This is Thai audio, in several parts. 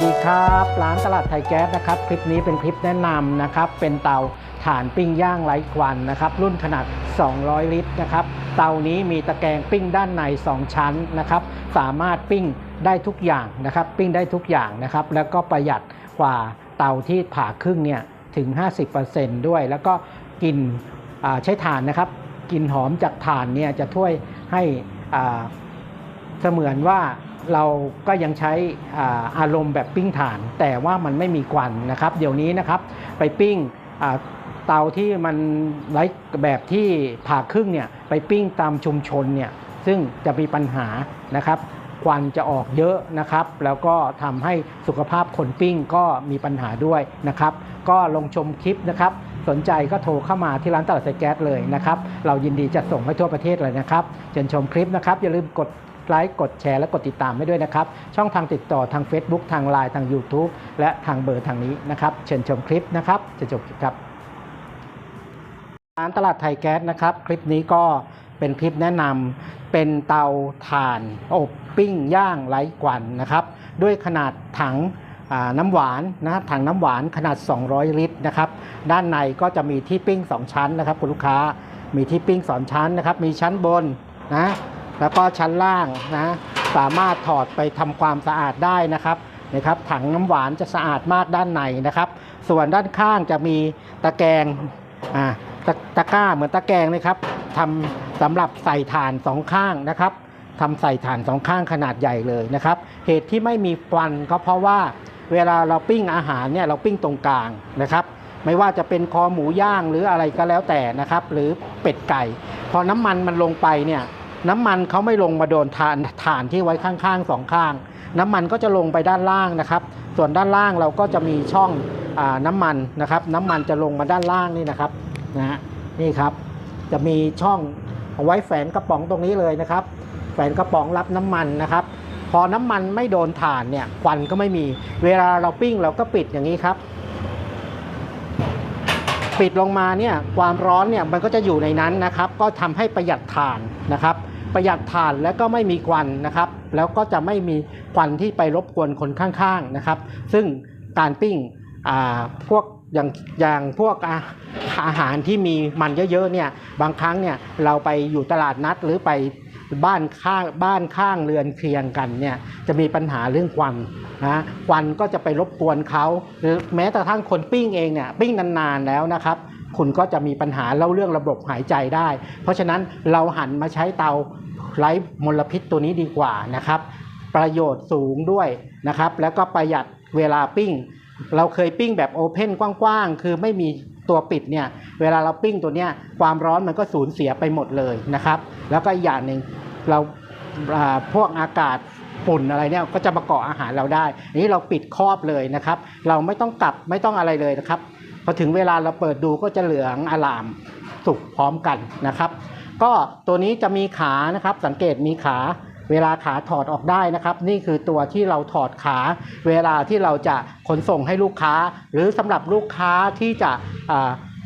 สวัสดีครับร้านตลาดไทยแก๊สนะครับคลิปนี้เป็นคลิปแนะนำนะครับเป็นเตาถ่านปิ้งย่างไร้ควันนะครับรุ่นขนาด 200 ลิตรนะครับเตานี้มีตะแกรงปิ้งด้านใน 2 ชั้นนะครับสามารถปิ้งได้ทุกอย่างนะครับปิ้งได้ทุกอย่างนะครับแล้วก็ประหยัดกว่าเตาที่ผ่าครึ่งเนี่ยถึง 50%ด้วย แล้วก็กลินอ่าใช้ถ่านนะครับกลิ่นหอมจากถ่านเนี่ยจะช่วยให้อ่าเสมือนว่า เราก็ยังใช้อารมณ์แบบปิ้งถ่าน แต่ว่ามันไม่มีควันนะครับ เดี๋ยวนี้นะครับไปปิ้งเตาที่มันไร้แบบที่ผ่าครึ่งเนี่ยไปปิ้งตามชุมชนเนี่ยซึ่งจะมีปัญหานะครับควันจะออกเยอะนะครับ แล้วก็ทำให้สุขภาพคนปิ้งก็มีปัญหาด้วยนะครับ ก็ลงชมคลิปนะครับ สนใจก็โทรเข้ามาที่ร้านตลาดไซแก๊สเลยนะครับ เรายินดีจัดส่งให้ทั่วประเทศเลยนะครับเชิญชมคลิปนะครับ อย่าลืมกด ไลค์กดแชร์และกดติดตามให้ด้วยนะครับ ช่องทางติดต่อทาง Facebook ทาง Line ทาง YouTube และทางเบอร์ทางนี้นะครับ เชิญชมคลิปนะครับเชิญชมคลิปครับร้านตลาดไทยแก๊สนะครับ คลิปนี้ก็เป็นคลิปแนะนำเป็นเตาถ่าน อบปิ้งย่างไร้ควันนะครับ ด้วยขนาดถังน้ำหวานนะครับถังน้ำหวานขนาด 200 ลิตรนะครับด้านในก็จะมีที่ปิ้ง 2 ชั้นนะครับ คุณลูกค้ามีที่ปิ้งสองชั้นนะครับ มีชั้นบนนะ แล้วก็ชั้นล่างนะสามารถถอดไปทำความสะอาดได้นะครับนะครับ ถังน้ำหวานจะสะอาดมากด้านในนะครับ ส่วนด้านข้างจะมีตะแกรงอ่าตะตะกร้าเหมือนตะแกรงนะครับทำสำหรับใส่ถ่านสองข้างนะครับทำใส่ถ่านสองข้างขนาดใหญ่เลยนะครับ เหตุที่ไม่มีควันก็เพราะว่าเวลาเราปิ้งอาหารเนี่ยเราปิ้งตรงกลางนะครับ ไม่ว่าจะเป็นคอหมูย่างหรืออะไรก็แล้วแต่นะครับ หรือเป็ดไก่ พอน้ำมันมันลงไปเนี่ย น้ำมันเขาไม่ลงมาโดนฐานฐานที่ไว้ข้างๆสองข้าง น้ำมันก็จะลงไปด้านล่างนะครับ ส่วนด้านล่างเราก็จะมีช่องอน้ำมันนะครับ น้ำมันจะลงมาด้านล่างนี่นะครับนะฮะนี่ครับ จะมีช่องเอาไว้แฝนกระป๋องตรงนี้เลยนะครับ แฝนกระป๋องรับน้ำมันนะครับ พอน้ำมันไม่โดนถ่านเนี่ยควันก็ไม่มี เวลาเราปิ้งเราก็ปิดอย่างนี้ครับ ปิดลงมาเนี่ยความร้อนเนี่ยมันก็จะอยู่ในนั้นนะครับ ก็ทำให้ประหยัดถ่านนะครับ ประหยัดถ่านแล้วก็ไม่มีควันนะครับ แล้วก็จะไม่มีควันที่ไปรบกวนคนข้างๆนะครับ ซึ่งการปิ้งอ่าพวกอย่างอย่างพวกอาอาหารที่มีมันเยอะๆเนี่ยบางครั้งเนี่ยเราไปอยู่ตลาดนัดหรือไป บ้านข้างบ้านข้างเรือนเคียงกันเนี่ยจะมีปัญหาเรื่องควันนะควันก็จะไปรบกวนเขาหรือแม้แต่ทั้งคนปิ้งเองเนี่ยปิ้งนานๆแล้วนะครับ คุณก็จะมีปัญหาเล่าเรื่องระบบหายใจได้ เพราะฉะนั้นเราหันมาใช้เตาไร้มลพิษตัวนี้ดีกว่านะครับ ประโยชน์สูงด้วยนะครับ แล้วก็ประหยัดเวลาปิ้ง เราเคยปิ้งแบบโอเพนกว้างๆ คือไม่มี ตัวปิดเนี่ยเวลาเราปิ้งตัวเนี้ยความร้อนมันก็สูญเสียไปหมดเลยนะครับ แล้วก็อีกอย่างหนึ่งเราอ่าพวกอากาศฝุ่นอะไรเนี่ยก็จะมาเกาะอาหารเราได้อันนี้เราปิดครอบเลยนะครับ เราไม่ต้องกลับไม่ต้องอะไรเลยนะครับพอถึงเวลาเราเปิดดูก็จะเหลืองอลามสุกพร้อมกันนะครับ ก็ตัวนี้จะมีขานะครับสังเกตมีขา เวลาขาถอดออกได้นะครับ นี่คือตัวที่เราถอดขา เวลาที่เราจะขนส่งให้ลูกค้า หรือสำหรับลูกค้าที่จะ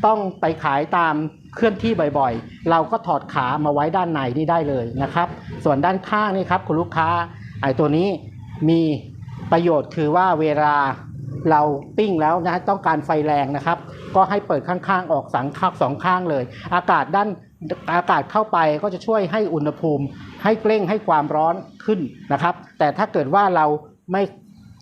ต้องไปขายตามเคลื่อนที่บ่อยๆ เราก็ถอดขามาไว้ด้านในนี่ได้เลยนะครับ ส่วนด้านข้างนี่ครับคุณลูกค้าไอ้ตัวนี้มีประโยชน์คือว่าเวลาเราปิ้งแล้วนะต้องการไฟแรงนะครับ ก็ให้เปิดข้างๆออกสังข้างสองข้างเลย อากาศด้าน อากาศเข้าไปก็จะช่วยให้อุณหภูมิ ให้เกร่งให้ความร้อนขึ้นนะครับ แต่ถ้าเกิดว่าเราไม่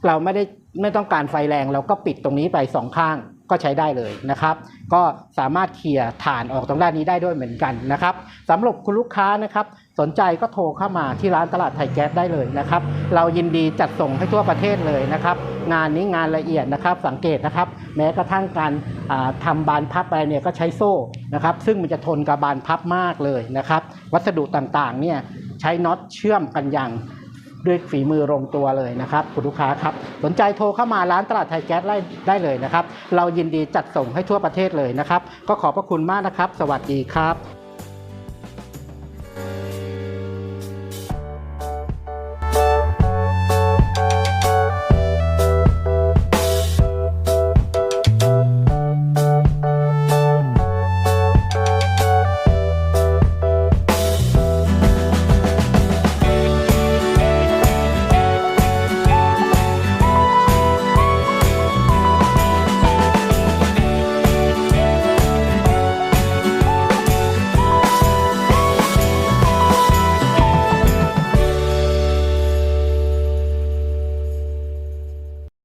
เราไม่ได้ไม่ต้องการไฟแรงเราก็ปิดตรงนี้ไปสองข้างก็ใช้ได้เลยนะครับ ก็สามารถเคลียร์ฐานออกตรงด้านนี้ได้ด้วยเหมือนกันนะครับสำหรับคุณลูกค้านะครับ นใจก็โทรเข้ามาที่ร้านตลาดไทยแก๊สได้เลยนะครับ เรายินดีจัดส่งให้ทั่วประเทศเลยนะครับ งานนี้งานละเอียดนะครับ สังเกตนะครับ แม้กระทั่งการอ่าทำบานพับอะไรเนี่ยก็ใช้โซ่นะครับ ซึ่งมันจะทนกับบานพับมากเลยนะครับ วัสดุต่างๆเนี่ยใช้น็อตเชื่อมกันอย่างด้วยฝีมือลงตัวเลยนะครับคุณลูกค้าครับสนใจโทรเข้ามาร้านตลาดไทยแก๊สได้ได้เลยนะครับ เรายินดีจัดส่งให้ทั่วประเทศเลยนะครับ ก็ขอบพระคุณมากนะครับ สวัสดีครับ